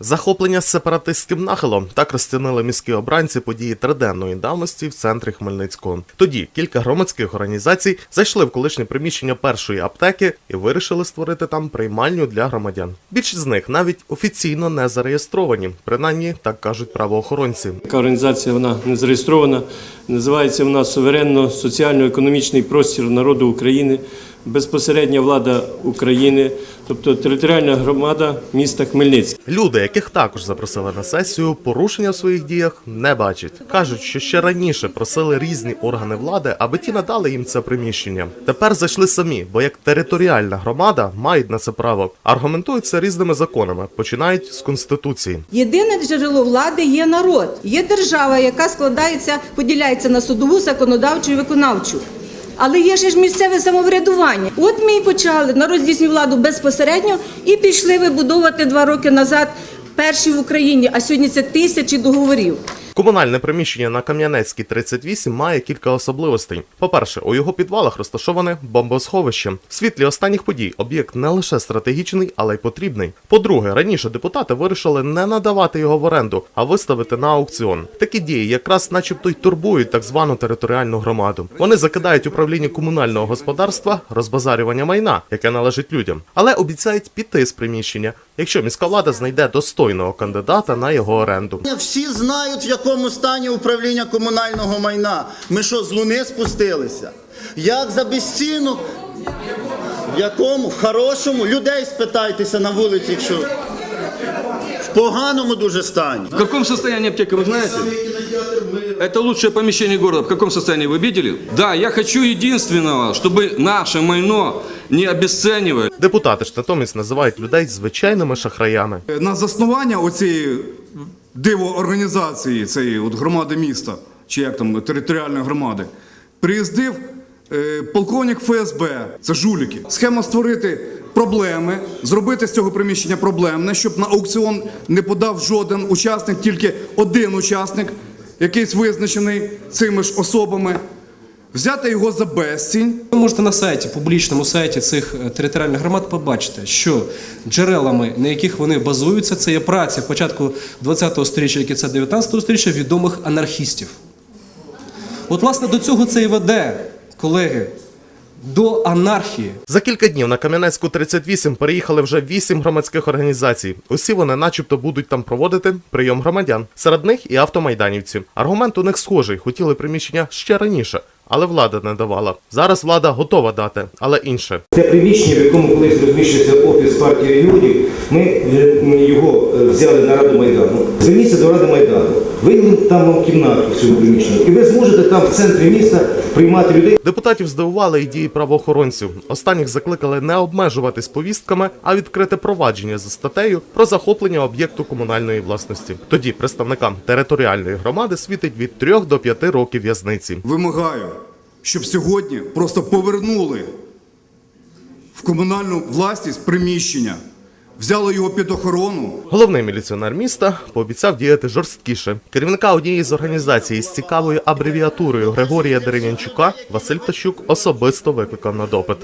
Захоплення сепаратистським нахилом так розцінили міські обранці події триденної давності в центрі Хмельницького. Тоді кілька громадських організацій зайшли в колишнє приміщення першої аптеки і вирішили створити там приймальню для громадян. Більшість з них навіть офіційно не зареєстровані, принаймні так кажуть правоохоронці. Така організація вона не зареєстрована. Називається вона суверенно соціально-економічний простір народу України, безпосередня влада України, тобто територіальна громада міста Хмельницький. Люди, яких також запросили на сесію, порушення в своїх діях не бачать. кажуть, що ще раніше просили різні органи влади, аби ті надали їм це приміщення. Тепер зайшли самі, бо як територіальна громада мають на це право. Аргументують це різними законами, починають з конституції. Єдине джерело влади є народ, є держава, яка складається, поділяється на судову, законодавчу і виконавчу. Але є ще ж місцеве самоврядування. От ми і почали народ здійснює владу безпосередньо і пішли вибудовувати два роки назад перші в Україні, а сьогодні це тисячі договорів. Комунальне приміщення на Кам'янецькій 38 має кілька особливостей. По-перше, у його підвалах розташоване бомбосховище. В світлі останніх подій об'єкт не лише стратегічний, але й потрібний. По-друге, раніше депутати вирішили не надавати його в оренду, а виставити на аукціон. Такі дії якраз, начебто, й турбують так звану територіальну громаду. Вони закидають управління комунального господарства розбазарювання майна, яке належить людям, але обіцяють піти з приміщення, якщо міська влада знайде достойного кандидата на його оренду. Всі знають, в якому стані управління комунального майна. Ми що, з луни спустилися? Як за безцінок? В якому? В хорошому? Людей спитайтеся на вулиці, якщо в поганому дуже стані. В каком состоянии аптека, вы знаете? Это лучшее помещение города. В каком состоянии вы видели? Да, я хочу единственного, чтобы наше майно не обесценивали. Депутати ж натомість називають людей звичайними шахраями. На заснування оцієї дивоорганізації, цієї от громади міста, чи як там територіальної громади, приїздив е, полковник ФСБ, це жуліки. Схема створити проблеми, зробити з цього приміщення проблемне, щоб на аукціон не подав жоден учасник, тільки один учасник, якийсь визначений цими ж особами, взяти його за безцінь. Ви можете на сайті, публічному сайті цих е, територіальних громад побачити, що джерелами, на яких вони базуються, це є праця початку 20-го сторіччя, як і це 19-го сторіччя, відомих анархістів. От, власне, до цього це і веде, колеги, до анархії. За кілька днів на Кам'янецьку 38 переїхали вже вісім громадських організацій. Усі вони, начебто, будуть там проводити прийом громадян. Серед них і автомайданівці. Аргумент у них схожий, хотіли приміщення ще раніше, але влада не давала. Зараз влада готова дати, але інше. Те приміщення, в якому колись розміщується офіс партії регіонів, ми е, його е, взяли на Раду Майдану. Зверніться до Ради Майдану. Виділимо там вам кімнату в цьому приміщенні. І ви зможете там в центрі міста приймати людей. Депутатів здивували і дії правоохоронців. Останніх закликали не обмежуватись повістками, а відкрити провадження за статтею про захоплення об'єкту комунальної власності. Тоді представникам територіальної громади світить від 3 до 5 років в'язниці. Вимагаю, щоб сьогодні просто повернули в комунальну власність приміщення, взяли його під охорону. Головний міліціонер міста пообіцяв діяти жорсткіше. Керівника однієї з організацій з цікавою абревіатурою Григорія Дерев'янчука Василь Тащук особисто викликав на допит.